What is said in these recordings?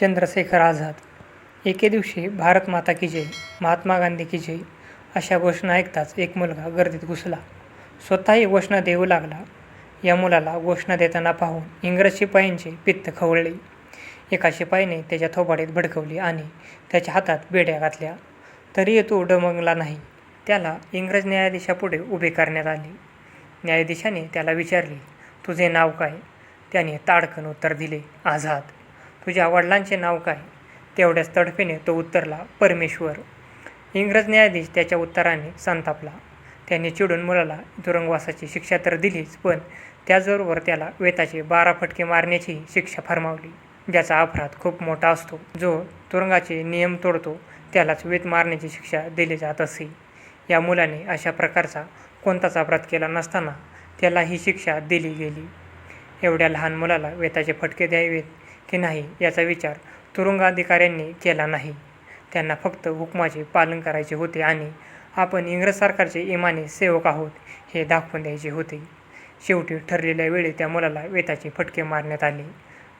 चंद्रशेखर आझाद. एके दिवशी भारत माता की जय महात्मा गांधी की जय अशा घोषणा ऐकताच एक मुलगा गर्दीत घुसला. स्वतःही घोषणा देऊ लागला. या मुलाला घोषणा देताना पाहून इंग्रज शिपायांचे पित्त खवळले. एका शिपाईने त्याच्या थोबाडीत भडकवली आणि त्याच्या हातात बेड्या घातल्या. तरीही तो डमंगला नाही. त्याला इंग्रज न्यायाधीशापुढे उभे करण्यात आले. न्यायाधीशाने त्याला विचारले तुझे नाव काय? त्याने ताडकन उत्तर दिले आझाद. तुझ्या वडिलांचे नाव काय? तेवढ्याच तडफेने तो उत्तरला परमेश्वर. इंग्रज न्यायाधीश त्याच्या उत्तराने संतापला. त्याने चिडून मुलाला तुरुंगवासाची शिक्षा तर दिलीच पण त्याचबरोबर त्याला वेताचे बारा फटके मारण्याची शिक्षा फरमावली ज्याचा अपराध खूप मोठा असतो. जो तुरुंगाचे नियम तोडतो त्यालाच वेत मारण्याची शिक्षा दिली जात असे. या मुलाने अशा प्रकारचा कोणताच अपराध केला नसताना त्याला ही शिक्षा दिली गेली. एवढ्या लहान मुलाला वेताचे फटके द्यावेत की नाही याचा विचार तुरुंग अधिकाऱ्यांनी केला नाही. त्यांना फक्त हुकमाचे पालन करायचे होते आणि आपण इंग्रज सरकारचे इमानी सेवक आहोत हे दाखवून द्यायचे होते. शेवटी ठरलेल्या वेळी त्या मुलाला वेताचे फटके मारण्यात आले.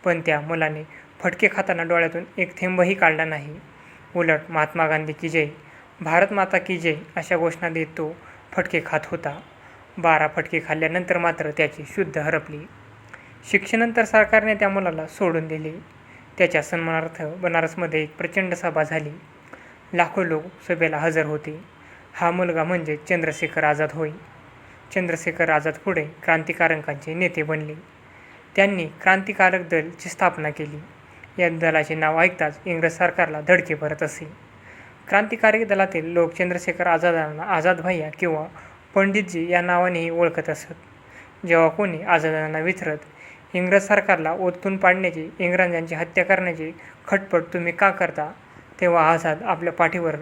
पण त्या मुलाने फटके खाताना डोळ्यातून एक थेंबही काढला नाही. उलट महात्मा गांधी की जय भारत माता की जय अशा घोषणा देत तो फटके खात होता. बारा फटके खाल्ल्यानंतर मात्र त्याची शुद्ध हरपली. शिक्षणानंतर सरकारने त्या मुलाला सोडून दिले. त्याच्या सन्मानार्थ बनारसमध्ये एक प्रचंड सभा झाली. लाखो लोक सभेला हजर होते. हा मुलगा म्हणजे चंद्रशेखर आझाद होय. चंद्रशेखर आझाद पुढे क्रांतिकारकांचे नेते बनले. त्यांनी क्रांतिकारक दलची स्थापना केली. या दलाचे नाव ऐकताच इंग्रज सरकारला धडके भरत असे. क्रांतिकारक दलातील लोक चंद्रशेखर आझादांना आझाद भैया किंवा पंडितजी या नावानेही ओळखत असत. जेव्हा कोणी आझादांना विचारत इंग्रज सरकारला ओतून पाडण्याची इंग्रजांची हत्या करण्याची खटपट तुम्ही का करता? तेव्हा आझाद आपल्या पाठीवर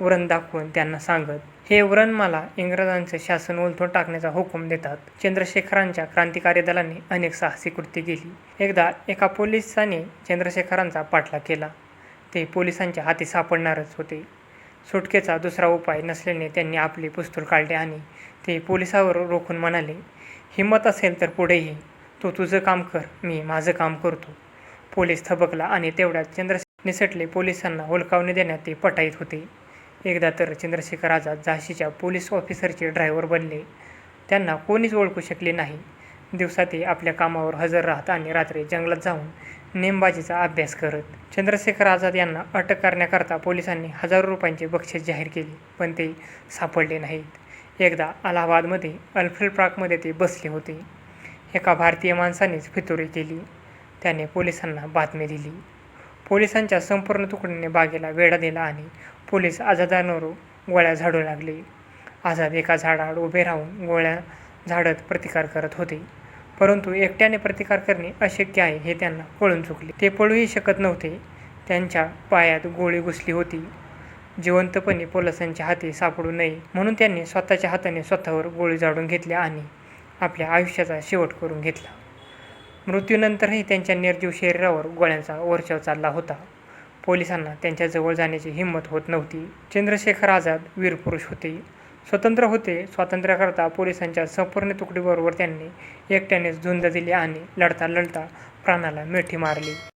व्रण दाखवून त्यांना सांगत हे व्रण मला इंग्रजांचं शासन उलथून टाकण्याचा हुकूम देतात. चंद्रशेखरांच्या क्रांतिकारी दलाने अनेक साहसी कृती केली. एकदा एका पोलिसाने चंद्रशेखरांचा पाठलाग केला. ते पोलिसांच्या हाती सापडणारच होते. सुटकेचा दुसरा उपाय नसल्याने त्यांनी आपले पुस्तूल काढले आणि ते पोलिसावर रोखून म्हणाले हिंमत असेल तर पुढेही तू तुझं काम कर मी माझं काम करतो. पोलीस थबकला आणि तेवढ्यात चंद्रशेखर निसटले पोलिसांना हुलकावणी देण्यात ते पटाईत होते. एकदा तर चंद्रशेखर आझाद झाशीच्या पोलीस ऑफिसरचे ड्रायव्हर बनले. त्यांना कोणीच ओळखू शकले नाही. दिवसा ते आपल्या कामावर हजर राहत आणि रात्री जंगलात जाऊन नेमबाजीचा अभ्यास करत. चंद्रशेखर आझाद यांना अटक करण्याकरता पोलिसांनी हजारो रुपयांचे बक्षीस जाहीर केले पण ते सापडले नाहीत. एकदा अलाहाबादमध्ये अल्फ्रेड प्राकमध्ये ते बसले होते. एका भारतीय माणसानेच फितुरी केली. त्याने पोलिसांना बातमी दिली. पोलिसांच्या संपूर्ण तुकडीने बागेला वेढा दिला आणि पोलीस आझादांवर गोळ्या झाडू लागले. आझाद एका झाडाआड उभे राहून गोळ्या झाडत प्रतिकार करत होते. परंतु एकट्याने प्रतिकार करणे अशक्य आहे हे त्यांना कळून चुकले. ते पळूही शकत नव्हते. त्यांच्या पायात गोळी घुसली होती. जिवंतपणे पोलिसांच्या हाती सापडू नये म्हणून त्यांनी स्वतःच्या हाताने स्वतःवर गोळी झाडून घेतल्या आणि आपल्या आयुष्याचा शेवट करून घेतला. मृत्यूनंतरही त्यांच्या निर्जीव शरीरावर गोळ्यांचा ओरचाव चालला होता. पोलिसांना त्यांच्याजवळ जाण्याची हिंमत होत नव्हती. चंद्रशेखर आझाद वीरपुरुष होते. स्वतंत्र होते स्वातंत्र्याकरता पोलिसांच्या संपूर्ण तुकडीबरोबर त्यांनी एकट्यानेच झुंज दिली आणि लढता लढता प्राणाला मिठी मारली.